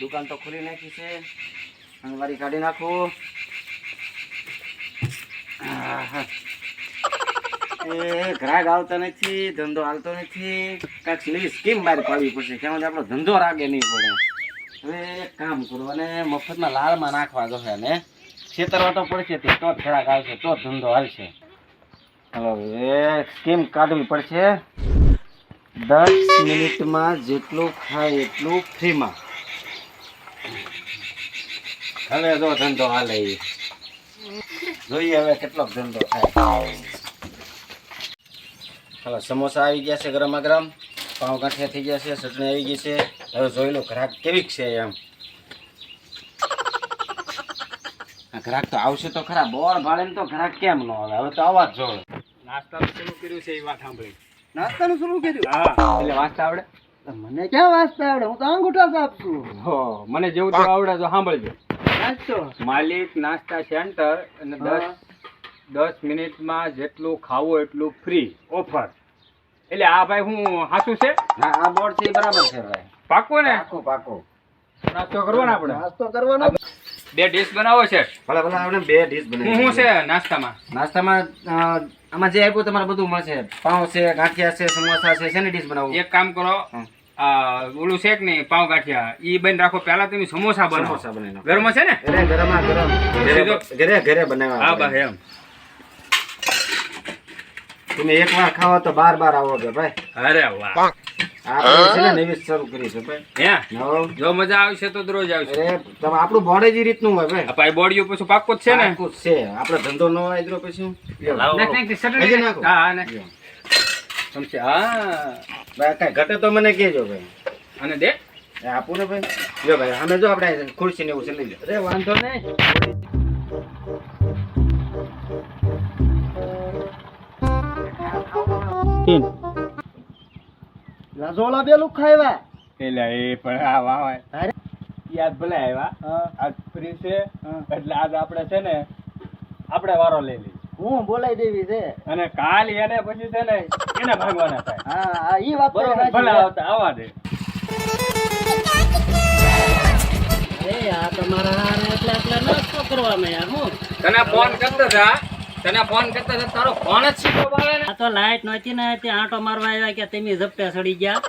દુકાન તો ખોલી નાખી છે. અંગવારી કાઢી નાખું. એ ગ્રાહક આવતા નથી, ધંધો હાલતો નથી. કાંઈક નવી સ્કીમ બહાર પાડવી પડશે. કેમ આપણો ધંધો રાગે નહીં પડે. હવે કામ કરું અને મફતમાં લાળમાં નાખવા જશે ને છેતરવા તો પડશે તે તો ગ્રાહક આવશે, તો ધંધો હાલશે. હવે સ્કીમ કાઢવી પડશે. દસ મિનિટમાં જેટલું ખાય એટલું ફ્રીમાં. હવે જો ધંધો હાલે. જોઈએ હવે કેટલો ધંધો થાય. ચાલો સમોસા આવી ગયા છે ગરમા ગરમ. પાઉં ગાંઠિયા થઈ ગયા છે ચટણી આવી ગઈ છે. હવે જોઈ લો ગ્રાહક કેવીક છે એમ. ગ્રાહક તો આવશે તો ખરા બોર ભાડે તો ગ્રાહક કેમ ન આવે? હવે તો અવાજ જો નાસ્તાનું શરૂ કર્યું છે એ વાત સાંભળી. નાસ્તાનું શરૂ કર્યું? હા. એટલે વાંચતા આવડે? મને ક્યાં વાંચતા આવડે? હું તો અંગૂઠા સાપશું હો મને જેવું તો આવડે તો સાંભળજો. નાસ્તો? માલિક નાસ્તા સેન્ટર અને દસ દસ મિનિટમાં જેટલું ખાવું એટલું ફ્રી ઓફર. એટલે આ ભાઈ હું સાચું છે? હા આ બોર્ડ છે બરાબર છે ભાઈ. પાકો ને? પાકો પાકો. નાસ્તો કરવો ને આપણે? નાસ્તો કરવાનો? બે ડીશ બનાવો છે. ભલે ભલે આપણે બે ડીશ હું શું છે નાસ્તામાં? નાસ્તામાં આમાં જે આપ્યું તમારે બધું મળશે. પાઉં છે ગાંઠિયા છે સમોસા છે શેની ડીશ બનાવું એક કામ કરો. ઓલું છે કે નહીં પાવ ગાંઠિયા ઈ બન રાખો. પહેલા તમે સમોસા બનાવો. સમોસા બનાવો ગરમ છે ને? ઘરે ગરમા. ગરમ. ઘરે ઘરે બનાવવા હા બા એમ. તમે એક વાર ખાવો તો બાર બાર આવો કે ભાઈ. અરે વાહ. આપણે છે ને નવી શરૂ કરી છે ભાઈ. જો મજા આવશે તો દરરોજ આવશે. અરે તમે આપણું બોર્ડ જ રીતનું હોય ભાઈ. આ પાઈ બોડીઓ પછી પાક્કો જ છે ને? પાકું છે. આપણે ધંધો ન હોય પછી. નાખો. હા, ભાઈ કાંઈ ઘટે તો મને કહેજો ભાઈ. અને દે. એ આપું ને ભાઈ. જો ભાઈ અમે જો આપણે ખુરશી ને એવું છે લઈ લે અરે વાંધો નહીં. રસોડા પેલું ખાયવા એટલે એ પણ આ વાહ વાહ. અરે. યાદ ભલે આવ્યા. આજ ફ્રી છે. એટલે આજ આપણે છે ને આપણે વારો લઈ લઈએ. હું બોલાઈ દેવી છે. અને કાલ એને પછી છે ને એને ભાગવાના થાય. હા હા ઈ વાત બરોબર ભલે આવતા આવવા દે. આ તમારા હારે એટલે એટલે નાસ્તો કરવામાં યાર હું. તને ફોન કરતા હતા તને ફોન કરતા હતા તારો ફોન જ સીધો આવે ને? આ તો લાઈટ નહોતી ને ત્યાં આંટો મારવા આવ્યા કે તમે ઝપટા સડી ગયા.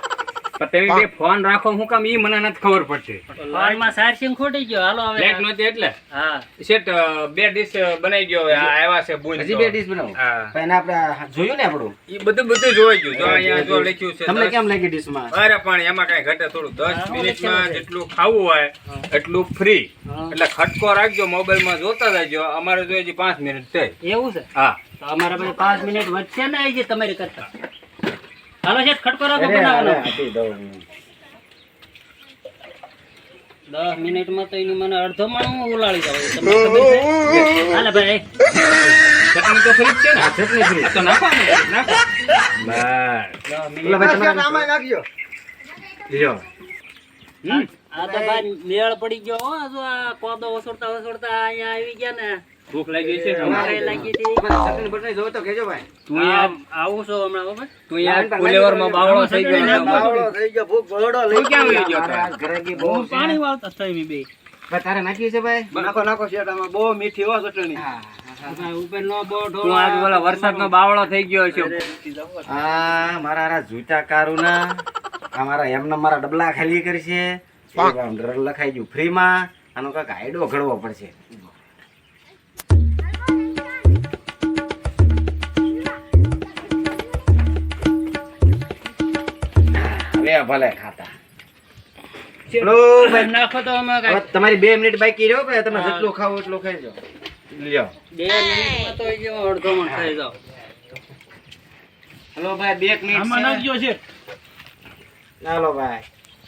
તમે બે ફોન રાખો હું કામ ઈ મને નથી ખબર પડતી. ફોનમાં ચાર્જિંગ ખોટી ગયો. હાલો હવે. લેટ નહોતી એટલે? હા. શેઠ બે ડીશ બનાવી ગયો હવે. આવ્યા છે બુંદ હજી બે ડીશ બનાવો? હા. પણ આપણે જોયું ને આપણું? ઈ બધું બધું જોઈ ગયું. જો અહીંયા જો લખ્યું છે તમને કેમ લાગી ડીશમાં અરે પણ એમાં કઈ ઘટે થોડું. દસ મિનિટમાં. જેટલું ખાવું હોય એટલું ફ્રી એટલે ખટકો રાખજો મોબાઈલમાં જોતા રહેજો. અમારે જો હજી પાંચ મિનિટ થઈ. એવું છે? હા. તો અમારા ભાઈ પાંચ મિનિટ વધશે ને હજી તમારી કરતા? હાલો છે ખટકો રાખો બનાવવાનો. દસ મિનિટમાં તો એની મને અડધો માણું હું ઉલાળી દઉં તમને ખબર છે? હાલે ભાઈ. ચટણી તો ફ્રી જ છે ને? ચટણી ફ્રી તો નાખો. ને નાખો બસ લ્યો. હમ. આ તો ભાઈ મેળ પડી ગયો હો. જો આ કોદો વસોડતા વસોડતા અહીંયા આવી ગયા ને. ભૂખ લાગી છે અમારે અમારે. લાગી હતી ચટણી બટણી જોવે તો કહેજો ભાઈ. તું યાર આવું છો હમણાં હો તું યાર ફુલેવરમાં બાવળો થઈ ગયો બાવળો થઈ ગયો, ભૂખ બરોડો લઈ ક્યાં વહી ગયો ઘરે ગઈ બહુ છે. પાણી વાળતા થઈ બે. તારે નાખી છે ભાઈ? નાખો, નાખો શેઠ બહુ મીઠી હો ચટણી. ઉપર નો બહુ તું આજ બોલા બાવળો થઈ ગયો છે આ મારા જૂતા કારુના. આ મારા એમના મારા ડબલા ખાલી કરશે લખાઈ ગયું ફ્રીમાં. આનો કાંઈક આઈડો ઘડવો પડશે. લે ભલે ખાતા. તમારી બે મિનિટ બાકી રહ્યો ભાઈ. તમે જેટલું ખાવ એટલું ખાઈ જાઓ. લ્યો. બે મિનિટમાં તો અડધો મણ થઈ જાવ હલો ભાઈ બે મિનિટ છે. હાલો ભાઈ.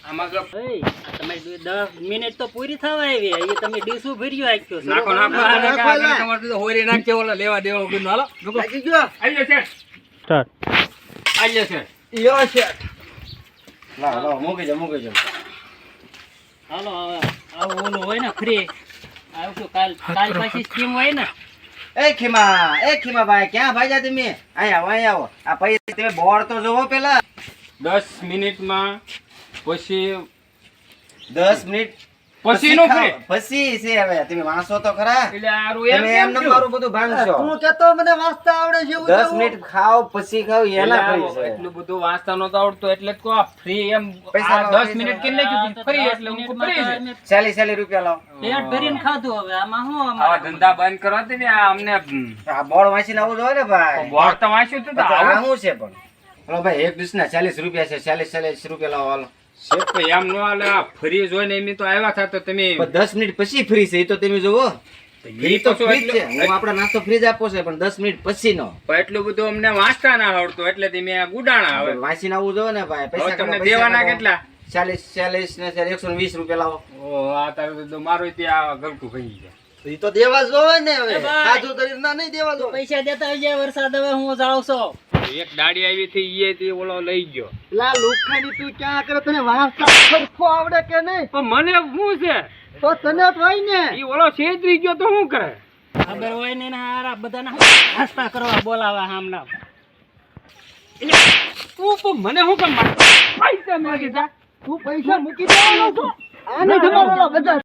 આમાં જો એય, આ તમારી દસ મિનિટ તો પૂરી થવા આવી. એ તમે ડીશું ભર્યું આખ્યો છે. નાખો નાખો નાખો, નાખો, નાખો, નાખો, તમારે તો હોરી નાખજે ઓલા લેવા દેવા ગયો? જાઓ યો છે. લાવ લાવ મૂકી જાઓ મૂકી જાઓ હાલો હવે આવું ઓલું હોય ને ફ્રી આવું શું કાલ કાલ પાછી સ્કીમ હોય ને? એ ખીમા એ ખીમા ભાઈ ક્યાં ભાઈ તમે? અહીં આવો અહીં આવો. આ પછી તમે બોર્ડ તો જોવો પેલા. દસ મિનિટમાં પછી દસ મિનિટ પછી છે હવે. તમે વાંચો તો ખરા. એટલે એમ તમે કેમ એમને થયું? મારું બધું ભાંગશો. તું કેતો મને વાંચતા આવડે છે એવું દસ કેવું? મિનિટ ખાઓ પછી ખાઓ એના એટલે છે. એટલું બધું વાંચતા નહોતું આવડતું એટલે જ આ free એમ પૈસા આ નો. મિનિટ ફ્રી એટલે હું છે રૂપિયા લાવો. પેટ ભરીને ખાધું હવે આમાં શું ધંધા બંધ કરવા દે ને આ અમને આ બોર્ડ વાંચીને આવું જોઈએ ને ભાઈ. બોર્ડ તો વાંચ્યું તો તો આ શું છે પણ? હલો ભાઈ એક ડીશના ચાલીસ રૂપિયા છે. ચાલીસ ચાલીસ રૂપિયા લાવો હાલો. છે એમ નો હાલે આ ફરી જોઈને એમ તો આવ્યા હતા તો તમે દસ મિનિટ પછી ફ્રી છે એ તો તમે જોવો ફ્રી તો ફ્રી છે એટલું- હું આપણા નાસ્તો ફ્રી જ આપો છે પણ દસ મિનિટ પછી નો એટલું બધું અમને વાંચતા ના આવડતું એટલે તમે ગુડાણા હવે વાંચીને આવવું જોઈએ ને ભાઈ પૈસા તમને દેવાના કેટલા? ચાલીસ ચાલીસ ને એકસો વીસ રૂપિયા લાવો. ઓ આ તારે તો મારું ત્યાં ગલકું ભાઈ જાય એ તો દેવા જ ને હવે. સાધુ તરીકે ના નહીં દેવા જોઈએ. પૈસા દેતા આવી જાય વરસાદ હવે હું જાઉં છું. એક દાડી આવી હતી એ તે ઓલો લઈ ગયો. લા લુખાની તું ક્યાં કરે? તને વાંચતા સરખો આવડે કે નહીં? પણ મને શું છે? તો તને તો હોય ને. ઈ ઓલો છેતરી ગયો તો શું કરે? ખબર હોય ને હારા બધાને નાસ્તા કરવા બોલાવા હામના એટલે તું પણ મને શું કામ મારે? પૈસા માગી જા. તું પૈસા મૂકી દેવાનો છો? આને તમારો બધા